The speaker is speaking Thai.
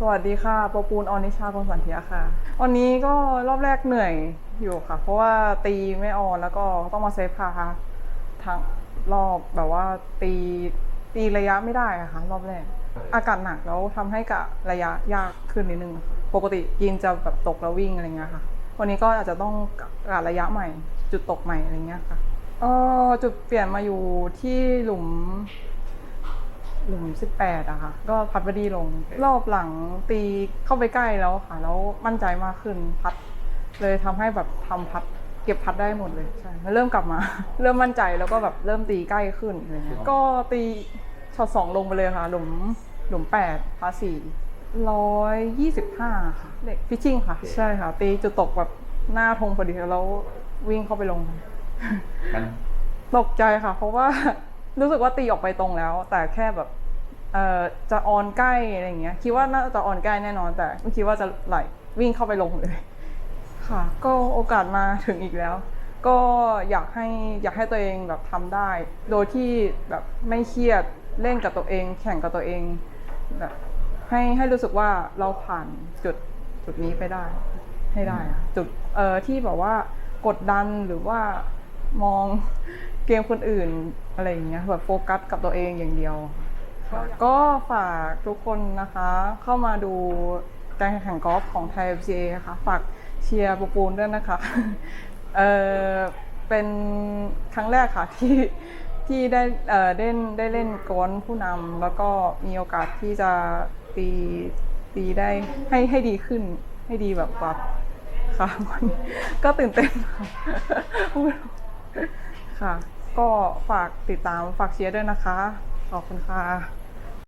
สวัสดีค่ะปอปูนออนิชาคนสันเทียค่ะ วันนี้ก็รอบแรกเหนื่อยอยู่ค่ะ เพราะว่าตีไม่ออนแล้วก็ต้องมาเซฟพาทั้งรอบแบบว่าตีตีระยะไม่ได้อะค่ะ รอบแรก อากาศหนักแล้วทำให้กะระยะยากขึ้นนิดนึงค่ะปกติกินจะแบบตกแล้ววิ่งอะไรเงี้ยค่ะ วันนี้ก็อาจจะต้องกะระยะใหม่ จุดตกใหม่อะไรเงี้ยค่ะเออจุดเปลี่ยนมาอยู่ที่หลุม หลุมสิบแปดอะค่ะ ก็พัดบอดีลง รอบหลังตีเข้าไปใกล้แล้วค่ะ แล้วมั่นใจมากขึ้นพัด เลยทำให้แบบทำพัดเก็บพัดได้หมดเลยใช่แล้วเริ่มกลับมา เริ่มมั่นใจแล้วก็แบบเริ่มตีใกล้ขึ้นอะไรเงี้ยก็ตีช็อตสองลงไปเลยค่ะ หลุมหลุมแปดพาสี่ร้อยยี่สิบห้าค่ะเด็กพิชชิ่งค่ะ ใช่ค่ะ ตีจุดตกแบบหน้าธงพอดีแล้ววิ่งเข้าไปลงมันตกใจค่ะ เพราะว่ารู้สึกว่าตีออกไปตรงแล้ว แต่แค่แบบ เอ่อจะออนใกล้อะไรอย่างเงี้ยคิดว่าน่าจะออนใกล้แน่นอนแต่ไม่คิดว่าจะไหลวิ่งเข้าไปลงเลย ค่ะ ก็โอกาสมาถึงอีกแล้ว ก็อยากให้อยากให้ตัวเองแบบทำได้ โดยที่แบบไม่เครียดเล่นกับตัวเอง แข่งกับตัวเองแบบให้ให้รู้สึกว่าเราผ่านจุดจุดนี้ไปได้ ให้ได้อะจุดเอ่อที่แบบว่ากดดันหรือว่ามองเกมคนอื่นอะไรอย่างเงี้ยแบบโฟกัสกับตัวเองอย่างเดียว ค่ะก็ฝากทุกคนนะคะเข้ามาดูการแข่งขันกอล์ฟของไทย FCA ค่ะ ฝากเชียร์ปูปูนด้วยนะคะ เออเป็นครั้งแรกค่ะที่ที่ได้เอ่อได้ได้เล่นกอล์ฟผู้นำแล้วก็มีโอกาสที่จะตีตีได้ให้ให้ดีขึ้น ให้ดีแบบกว่าค่ะวันก็ตื่นเต้นค่ะค่ะ ก็ฝากติดตามฝากเชียร์ด้วยนะคะ ขอบคุณค่ะ